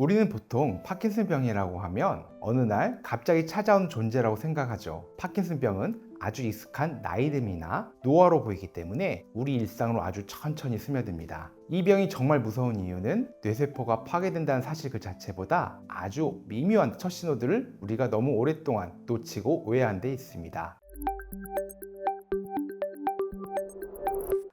우리는 보통 파킨슨병이라고 하면 어느 날 갑자기 찾아온 존재라고 생각하죠. 파킨슨병은 아주 익숙한 나이듦이나 노화로 보이기 때문에 우리 일상으로 아주 천천히 스며듭니다. 이 병이 정말 무서운 이유는 뇌세포가 파괴된다는 사실 그 자체보다 아주 미묘한 첫 신호들을 우리가 너무 오랫동안 놓치고 오해한 데 있습니다.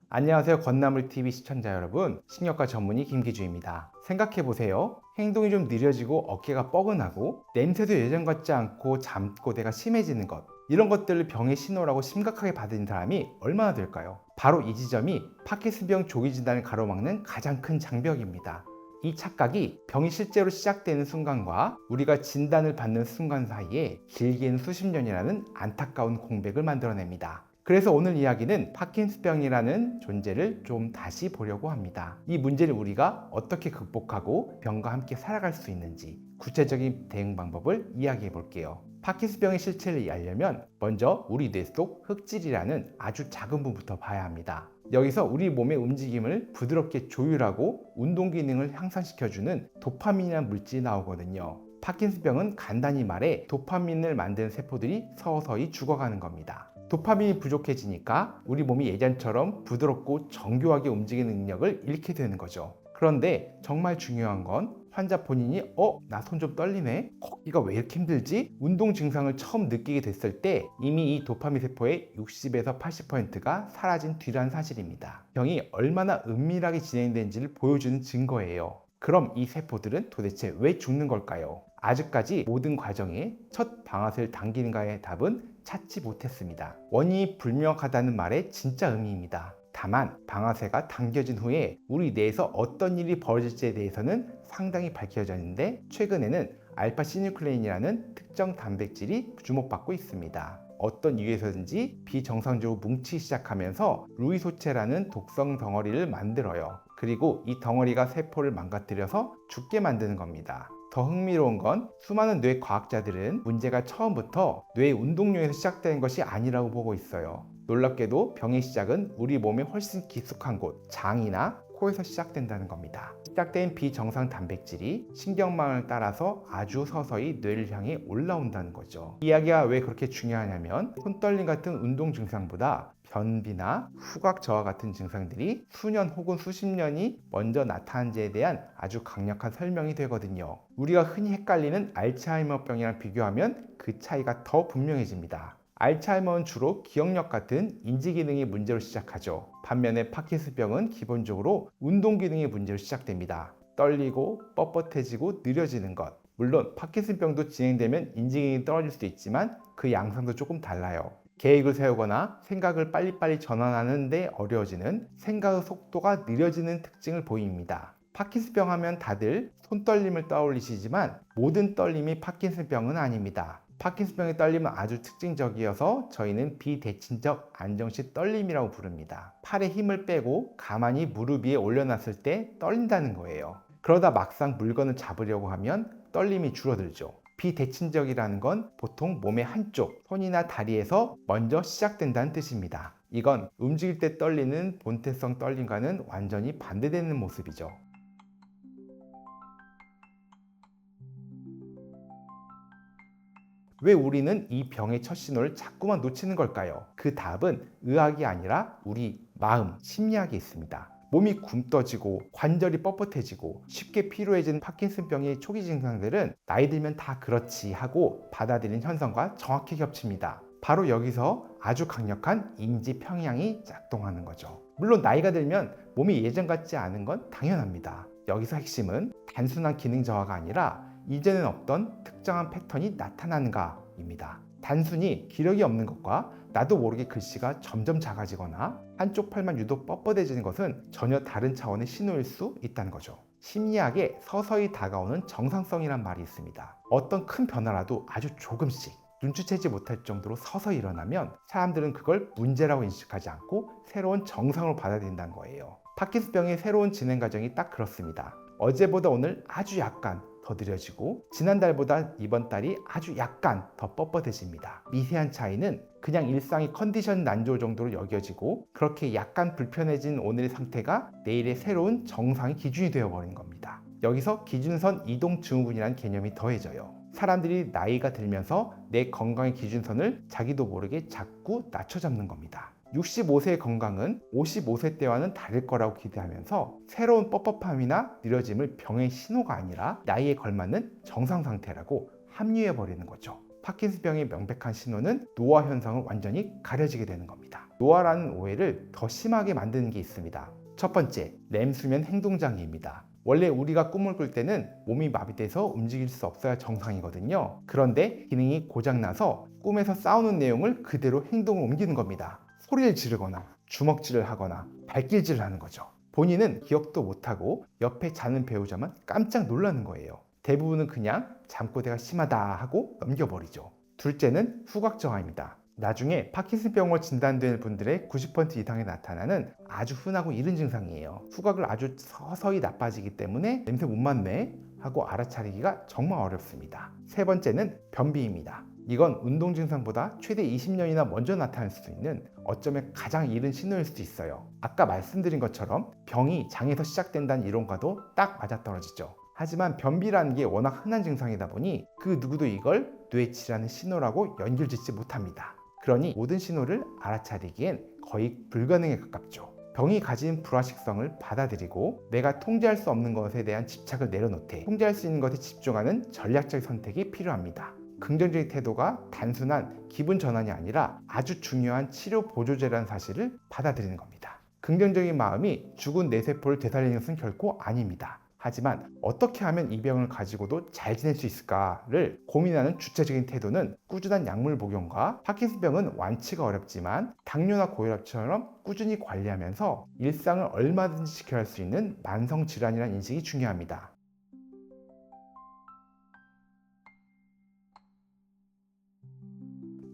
안녕하세요. 건나물TV 시청자 여러분. 식력과 전문의 김기주입니다. 생각해보세요. 행동이 좀 느려지고 어깨가 뻐근하고 냄새도 예전 같지 않고 잠꼬대가 심해지는 것. 이런 것들을 병의 신호라고 심각하게 받은 사람이 얼마나 될까요? 바로 이 지점이 파킨슨병 조기 진단을 가로막는 가장 큰 장벽입니다. 이 착각이 병이 실제로 시작되는 순간과 우리가 진단을 받는 순간 사이에 길게는 수십 년이라는 안타까운 공백을 만들어냅니다. 그래서 오늘 이야기는 파킨스병이라는 존재를 좀 다시 보려고 합니다. 이 문제를 우리가 어떻게 극복하고 병과 함께 살아갈 수 있는지 구체적인 대응 방법을 이야기해 볼게요. 파킨스병의 실체를 알려면 먼저 우리 뇌 속 흑질이라는 아주 작은 부분부터 봐야 합니다. 여기서 우리 몸의 움직임을 부드럽게 조율하고 운동 기능을 향상시켜주는 도파민이라는 물질이 나오거든요. 파킨스병은 간단히 말해 도파민을 만드는 세포들이 서서히 죽어가는 겁니다. 도파민이 부족해지니까 우리 몸이 예전처럼 부드럽고 정교하게 움직이는 능력을 잃게 되는 거죠. 그런데 정말 중요한 건 환자 본인이 어? 나 손 좀 떨리네? 걷기가 왜 이렇게 힘들지? 운동 증상을 처음 느끼게 됐을 때 이미 이 도파민 세포의 60에서 80%가 사라진 뒤란 사실입니다. 병이 얼마나 은밀하게 진행된지를 보여주는 증거예요. 그럼 이 세포들은 도대체 왜 죽는 걸까요? 아직까지 모든 과정에 첫 방아쇠를 당기는가의 답은 찾지 못했습니다. 원인이 불명확하다는 말의 진짜 의미입니다. 다만 방아쇠가 당겨진 후에 우리 뇌에서 어떤 일이 벌어질지에 대해서는 상당히 밝혀졌는데 최근에는 알파 시뉴클레인이라는 특정 단백질이 주목받고 있습니다. 어떤 이유에서든지 비정상적으로 뭉치기 시작하면서 루이소체라는 독성 덩어리를 만들어요. 그리고 이 덩어리가 세포를 망가뜨려서 죽게 만드는 겁니다. 더 흥미로운 건 수많은 뇌 과학자들은 문제가 처음부터 뇌 운동량에서 시작되는 것이 아니라고 보고 있어요. 놀랍게도 병의 시작은 우리 몸에 훨씬 깊숙한 곳, 장이나 코에서 시작된다는 겁니다. 시작된 비정상 단백질이 신경망을 따라서 아주 서서히 뇌를 향해 올라온다는 거죠. 이야기가 왜 그렇게 중요하냐면 손떨림 같은 운동 증상보다 변비나 후각 저하 같은 증상들이 수년 혹은 수십 년이 먼저 나타난지에 대한 아주 강력한 설명이 되거든요. 우리가 흔히 헷갈리는 알츠하이머병이랑 비교하면 그 차이가 더 분명해집니다. 알츠하이머는 주로 기억력 같은 인지 기능의 문제로 시작하죠. 반면에 파킨슨병은 기본적으로 운동 기능의 문제로 시작됩니다. 떨리고 뻣뻣해지고 느려지는 것. 물론 파킨슨병도 진행되면 인지 기능이 떨어질 수도 있지만 그 양상도 조금 달라요. 계획을 세우거나 생각을 빨리빨리 전환하는데 어려워지는 생각의 속도가 느려지는 특징을 보입니다. 파킨슨병 하면 다들 손떨림을 떠올리시지만 모든 떨림이 파킨슨병은 아닙니다. 파킨슨병의 떨림은 아주 특징적이어서 저희는 비대칭적 안정식 떨림이라고 부릅니다. 팔에 힘을 빼고 가만히 무릎 위에 올려놨을 때 떨린다는 거예요. 그러다 막상 물건을 잡으려고 하면 떨림이 줄어들죠. 비대칭적이라는 건 보통 몸의 한쪽, 손이나 다리에서 먼저 시작된다는 뜻입니다. 이건 움직일 때 떨리는 본태성 떨림과는 완전히 반대되는 모습이죠. 왜 우리는 이 병의 첫 신호를 자꾸만 놓치는 걸까요? 그 답은 의학이 아니라 우리 마음, 심리학에 있습니다. 몸이 굼떠지고 관절이 뻣뻣해지고 쉽게 피로해지는 파킨슨병의 초기 증상들은 나이 들면 다 그렇지 하고 받아들인 현상과 정확히 겹칩니다. 바로 여기서 아주 강력한 인지 평양이 작동하는 거죠. 물론 나이가 들면 몸이 예전 같지 않은 건 당연합니다. 여기서 핵심은 단순한 기능 저하가 아니라 이제는 없던 특정한 패턴이 나타나는가입니다. 단순히 기력이 없는 것과 나도 모르게 글씨가 점점 작아지거나 한쪽 팔만 유독 뻣뻣해지는 것은 전혀 다른 차원의 신호일 수 있다는 거죠. 심리학에 서서히 다가오는 정상성이란 말이 있습니다. 어떤 큰 변화라도 아주 조금씩 눈치채지 못할 정도로 서서히 일어나면 사람들은 그걸 문제라고 인식하지 않고 새로운 정상으로 받아들인다는 거예요. 파킨슨병의 새로운 진행 과정이 딱 그렇습니다. 어제보다 오늘 아주 약간 더 느려지고 지난달보다 이번 달이 아주 약간 더 뻣뻣해집니다. 미세한 차이는 그냥 일상의 컨디션 난조 정도로 여겨지고 그렇게 약간 불편해진 오늘의 상태가 내일의 새로운 정상의 기준이 되어버린 겁니다. 여기서 기준선 이동 증후군이라는 개념이 더해져요. 사람들이 나이가 들면서 내 건강의 기준선을 자기도 모르게 자꾸 낮춰 잡는 겁니다. 65세의 건강은 55세 때와는 다를 거라고 기대하면서 새로운 뻣뻣함이나 느려짐을 병의 신호가 아니라 나이에 걸맞는 정상 상태라고 합리해 버리는 거죠. 파킨슨병의 명백한 신호는 노화 현상을 완전히 가려지게 되는 겁니다. 노화라는 오해를 더 심하게 만드는 게 있습니다. 첫 번째, 렘수면 행동장애입니다. 원래 우리가 꿈을 꿀 때는 몸이 마비돼서 움직일 수 없어야 정상이거든요. 그런데 기능이 고장나서 꿈에서 싸우는 내용을 그대로 행동을 옮기는 겁니다. 소리를 지르거나 주먹질을 하거나 발길질을 하는 거죠. 본인은 기억도 못하고 옆에 자는 배우자만 깜짝 놀라는 거예요. 대부분은 그냥 잠꼬대가 심하다 하고 넘겨버리죠. 둘째는 후각정화입니다. 나중에 파킨슨병으로 진단된 분들의 90% 이상에 나타나는 아주 흔하고 이른 증상이에요. 후각을 아주 서서히 나빠지기 때문에 냄새 못 맡네 하고 알아차리기가 정말 어렵습니다. 세 번째는 변비입니다. 이건 운동 증상보다 최대 20년이나 먼저 나타날 수 있는 어쩌면 가장 이른 신호일 수도 있어요. 아까 말씀드린 것처럼 병이 장에서 시작된다는 이론과도 딱 맞아떨어지죠. 하지만 변비라는 게 워낙 흔한 증상이다 보니 그 누구도 이걸 뇌치라는 신호라고 연결 짓지 못합니다. 그러니 모든 신호를 알아차리기엔 거의 불가능에 가깝죠. 병이 가진 불화식성을 받아들이고 내가 통제할 수 없는 것에 대한 집착을 내려놓되 통제할 수 있는 것에 집중하는 전략적 선택이 필요합니다. 긍정적인 태도가 단순한 기분 전환이 아니라 아주 중요한 치료 보조제라는 사실을 받아들이는 겁니다. 긍정적인 마음이 죽은 뇌세포를 되살리는 것은 결코 아닙니다. 하지만 어떻게 하면 이 병을 가지고도 잘 지낼 수 있을까를 고민하는 주체적인 태도는 꾸준한 약물 복용과 파킨슨병은 완치가 어렵지만 당뇨나 고혈압처럼 꾸준히 관리하면서 일상을 얼마든지 지켜갈 수 있는 만성 질환이라는 인식이 중요합니다.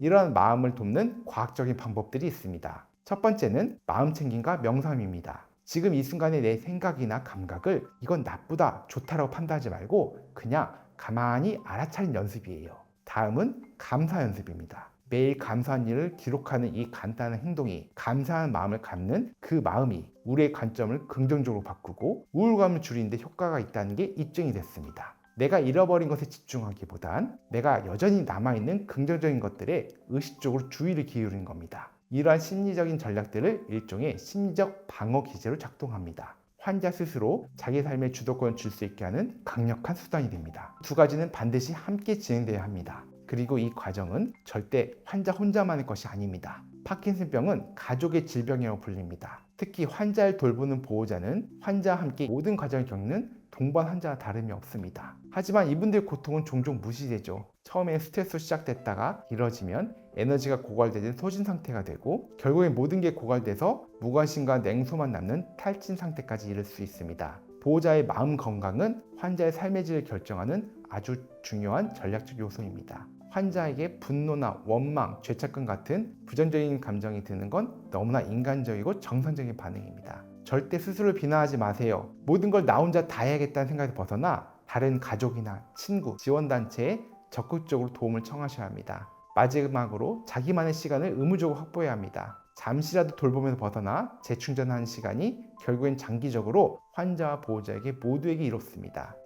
이러한 마음을 돕는 과학적인 방법들이 있습니다. 첫 번째는 마음 챙김과 명상입니다. 지금 이 순간의 내 생각이나 감각을 이건 나쁘다, 좋다라고 판단하지 말고 그냥 가만히 알아차린 연습이에요. 다음은 감사 연습입니다. 매일 감사한 일을 기록하는 이 간단한 행동이 감사한 마음을 갖는 그 마음이 우리의 관점을 긍정적으로 바꾸고 우울감을 줄이는데 효과가 있다는 게 입증이 됐습니다. 내가 잃어버린 것에 집중하기보단 내가 여전히 남아있는 긍정적인 것들에 의식적으로 주의를 기울이는 겁니다. 이러한 심리적인 전략들을 일종의 심리적 방어 기제로 작동합니다. 환자 스스로 자기 삶의 주도권을 줄 수 있게 하는 강력한 수단이 됩니다. 두 가지는 반드시 함께 진행돼야 합니다. 그리고 이 과정은 절대 환자 혼자만의 것이 아닙니다. 파킨슨병은 가족의 질병이라고 불립니다. 특히 환자를 돌보는 보호자는 환자와 함께 모든 과정을 겪는 동반 환자와 다름이 없습니다. 하지만 이분들의 고통은 종종 무시되죠. 처음에 스트레스로 시작됐다가 길어지면 에너지가 고갈되는 소진 상태가 되고 결국에 모든 게 고갈돼서 무관심과 냉소만 남는 탈진 상태까지 이를 수 있습니다. 보호자의 마음 건강은 환자의 삶의 질을 결정하는 아주 중요한 전략적 요소입니다. 환자에게 분노나 원망, 죄책감 같은 부정적인 감정이 드는 건 너무나 인간적이고 정상적인 반응입니다. 절대 스스로를 비난하지 마세요. 모든 걸 나 혼자 다 해야겠다는 생각에 벗어나 다른 가족이나 친구, 지원단체에 적극적으로 도움을 청하셔야 합니다. 마지막으로 자기만의 시간을 의무적으로 확보해야 합니다. 잠시라도 돌보면서 벗어나 재충전하는 시간이 결국엔 장기적으로 환자와 보호자에게 모두에게 이롭습니다.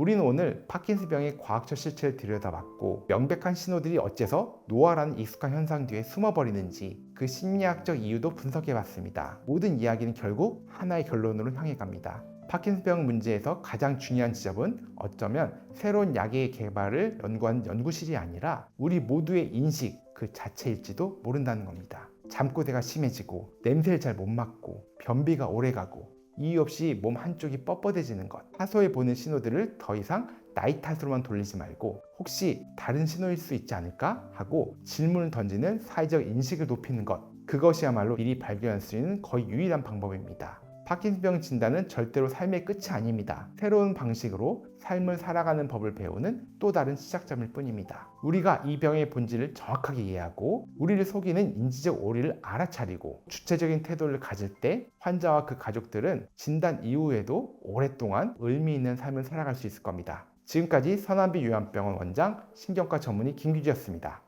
우리는 오늘 파킨슨병의 과학적 실체를 들여다봤고 명백한 신호들이 어째서 노화라는 익숙한 현상 뒤에 숨어버리는지 그 심리학적 이유도 분석해봤습니다. 모든 이야기는 결국 하나의 결론으로 향해 갑니다. 파킨슨병 문제에서 가장 중요한 지점은 어쩌면 새로운 약의 개발을 연구한 연구실이 아니라 우리 모두의 인식 그 자체일지도 모른다는 겁니다. 잠꼬대가 심해지고 냄새를 잘 못 맡고 변비가 오래가고 이유 없이 몸 한쪽이 뻣뻣해지는 것. 하소해 보는 신호들을 더 이상 나이 탓으로만 돌리지 말고 혹시 다른 신호일 수 있지 않을까? 하고 질문을 던지는 사회적 인식을 높이는 것. 그것이야말로 미리 발견할 수 있는 거의 유일한 방법입니다. 파킨슨병 진단은 절대로 삶의 끝이 아닙니다. 새로운 방식으로 삶을 살아가는 법을 배우는 또 다른 시작점일 뿐입니다. 우리가 이 병의 본질을 정확하게 이해하고 우리를 속이는 인지적 오리를 알아차리고 주체적인 태도를 가질 때 환자와 그 가족들은 진단 이후에도 오랫동안 의미 있는 삶을 살아갈 수 있을 겁니다. 지금까지 선한비 요양병원 원장 신경과 전문의 김규지였습니다.